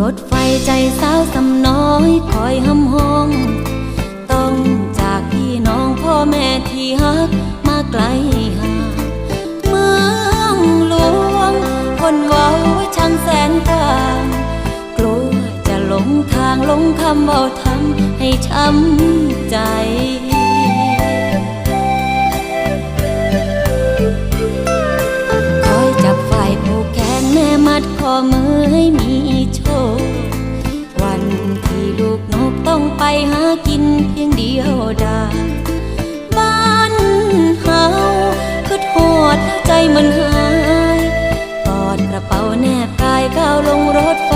รถไฟใจสาวสำน้อยคอยหำห้อง ต้องจากพี่น้องพ่อแม่ที่ฮักมาไกลห่างเมืองหลวง คนเว้าช่างแสนกว้างกลัวจะหลงทางหลงคำเว้าทำให้ช้ำใจคอยจับฝ่ายผูกแขนแม่มัดข้อมือให้มี มันหายตอดกระเป๋าแนบกายก้าวลงรถ